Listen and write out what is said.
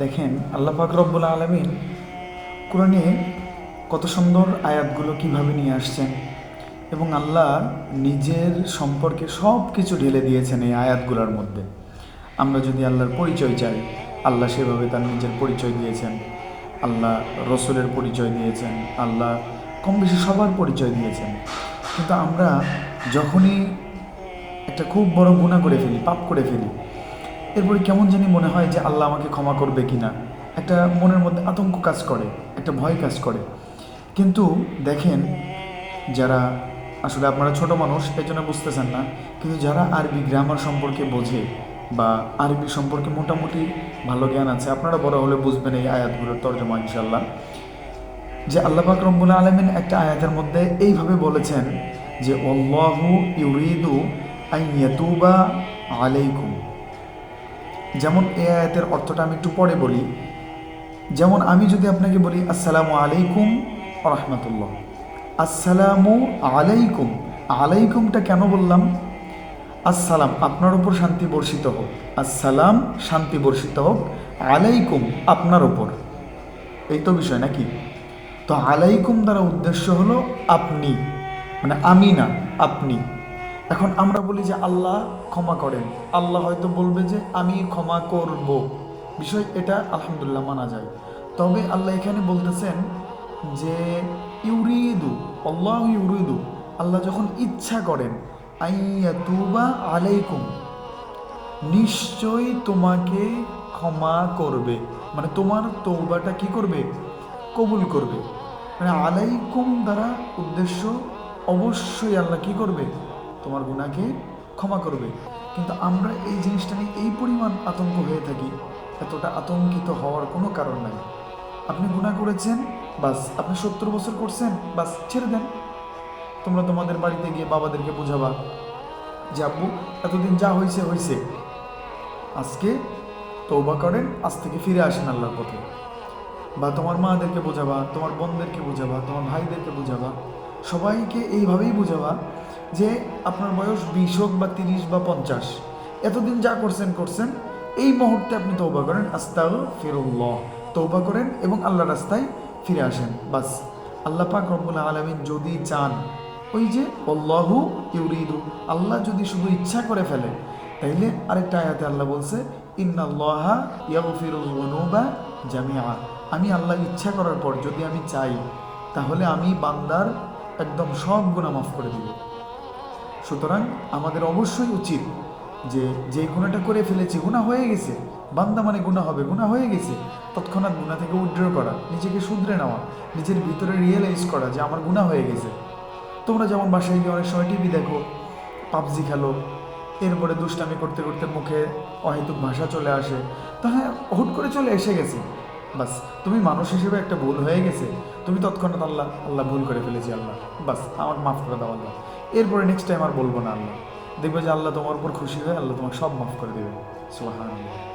দেখেন, আল্লাহ পাক রব্বুল আলমিন কোরআনে কত সুন্দর আয়াতগুলো কীভাবে নিয়ে আসছেন এবং আল্লাহ নিজের সম্পর্কে সব কিছু ঢেলে দিয়েছেন এই আয়াতগুলোর মধ্যে। আমরা যদি আল্লাহর পরিচয় চাই, আল্লাহ সেভাবে তার নিজের পরিচয় দিয়েছেন, আল্লাহ রসুলের পরিচয় দিয়েছেন, আল্লাহ কম বেশি সবার পরিচয় দিয়েছেন। কিন্তু আমরা যখনই একটা খুব বড় গুণা করে ফেলি, পাপ করে ফেলি এরপরে কেমন জানি মনে হয় যে আল্লাহ আমাকে ক্ষমা করবে কি না একটা মনের মধ্যে আতঙ্ক কাজ করে, একটা ভয় কাজ করে। কিন্তু দেখেন, যারা আসলে আপনারা ছোট মানুষ এই জন্য বুঝতেছেন না, কিন্তু যারা আরবি গ্রামার সম্পর্কে বোঝে বা আরবি সম্পর্কে মোটামুটি ভালো জ্ঞান আছে, আপনারা বড় হলে বুঝবেন এই আয়াতগুলোর তর্জমা ইনশাল্লাহ যে আল্লাহ পাক রব্বুল আলমিন একটা আয়াতের মধ্যে এইভাবে বলেছেন যে অল্লাহু ইউরিদু আই ইয়াতুবা আলাইকুম। যেমন এই আয়াতের অর্থটা আমি একটু পরে বলি। যেমন আমি যদি আপনাকে বলি, আসসালামু আলাইকুম রহমতুল্লাহ। আসসালামু আলাইকুম। আলাইকুমটা কেন বললাম? আসসালাম, আপনার উপর শান্তি বর্ষিত হোক। আসসালাম, শান্তি বর্ষিত হোক। আলাইকুম, আপনার ওপর এই তো বিষয় নাকি? তো আলাইকুম দ্বারা উদ্দেশ্য হলো আপনি মানে আমি না, আপনি। এখন আমরা বলি যে আল্লাহ ক্ষমা করেন। আল্লাহ হয়তো বলবে যে আমি ক্ষমা করব। বিষয় এটা আলহামদুলিল্লাহ মানা যায়। তবে আল্লাহ এখানে বলতেছেন যে ইউরিদু, আল্লাহ ইউরিদু, আল্লাহ যখন ইচ্ছা করেন, আইয়াতুবা আলাইকুম, নিশ্চয়ই তোমাকে ক্ষমা করবে। মানে তোমার তৌবাটা কি করবে? কবুল করবে। মানে আলাইকুম দ্বারা উদ্দেশ্য অবশ্যই আল্লাহ কি করবে? তোমার গুণাকে ক্ষমা করবে। কিন্তু আমরা এই জিনিসটা নিয়ে এই পরিমাণ আতঙ্ক হয়ে থাকি, এতটা আতঙ্কিত হওয়ার কোনো কারণ নাই। আপনি গুণা করেছেন, বাস আপনি সত্তর বছর করছেন, বাস ছেড়ে দেন। তোমরা তোমাদের বাড়িতে গিয়ে বাবাদেরকে বোঝাবা যে, আব্বু, এতদিন যা হয়েছে হয়েছে আজকে তৌবা করেন, আজ থেকে ফিরে আসেন আল্লাহর পথে। বা তোমার মাদেরকে বোঝাবা, তোমার বোনদেরকে বোঝাবা, তোমার ভাইদেরকে বোঝাবা। সবাইকে এইভাবেই বোঝাবা যে আপনার বয়স বিশ হোক বা তিরিশ বা পঞ্চাশ, এতদিন যা করছেন করছেন, এই মুহূর্তে আপনি তৌবা করেন আস্তাল ফিরুল্লাহ তৌবা করেন এবং আল্লাহ রাস্তায় ফিরে আসেন। বাস, আল্লাহ পাক রব্বুল আলমিন যদি চান, ওই যে অল্লাহু ইউরিদু, আল্লাহ যদি শুধু ইচ্ছা করে ফেলে, তাইলে আরেকটা আয়াতে আল্লাহ বলছে, ইন্নাল্লাহা ইয়াগফিরুল যুনুবা জামিআ। আমি আল্লাহ ইচ্ছা করার পর যদি আমি চাই, তাহলে আমি বান্দার একদম সব গুনাহ মাফ করে দিব। সুতরাং আমাদের অবশ্যই উচিত যে যে গুণাটা করে ফেলেছি, গুণা হয়ে গেছে, বান্দা মানে গুণা হবে, গুণা হয়ে গেছে, তৎক্ষণাৎ গুণা থেকে উইড্র করা, নিজেকে শুধরে নেওয়া, নিজের ভিতরে রিয়েলাইজ করা যে আমার গুণা হয়ে গেছে। তোমরা যেমন বাসায় গিয়ে অনেক সময় টিভি দেখো, পাবজি খেলো, এরপরে দুষ্টামি করতে করতে মুখে অহেতুক ভাষা চলে আসে, তা হ্যাঁ হুট করে চলে এসে গেছে। বাস, তুমি মানুষ হিসেবে একটা ভুল হয়ে গেছে, তুমি তৎক্ষণাৎ আল্লাহ আল্লাহ ভুল করে ফেলেছি, আল্লাহ, বাস আমার মাফ করে দাও আল্লাহ। এরপরে নেক্সট টাইম আর বলব না আল্লাহ। দেখবে যে আল্লাহ তোমার উপর খুশি হয়ে আল্লাহ তোমাকে সব মাফ করে দেবে সুবাহ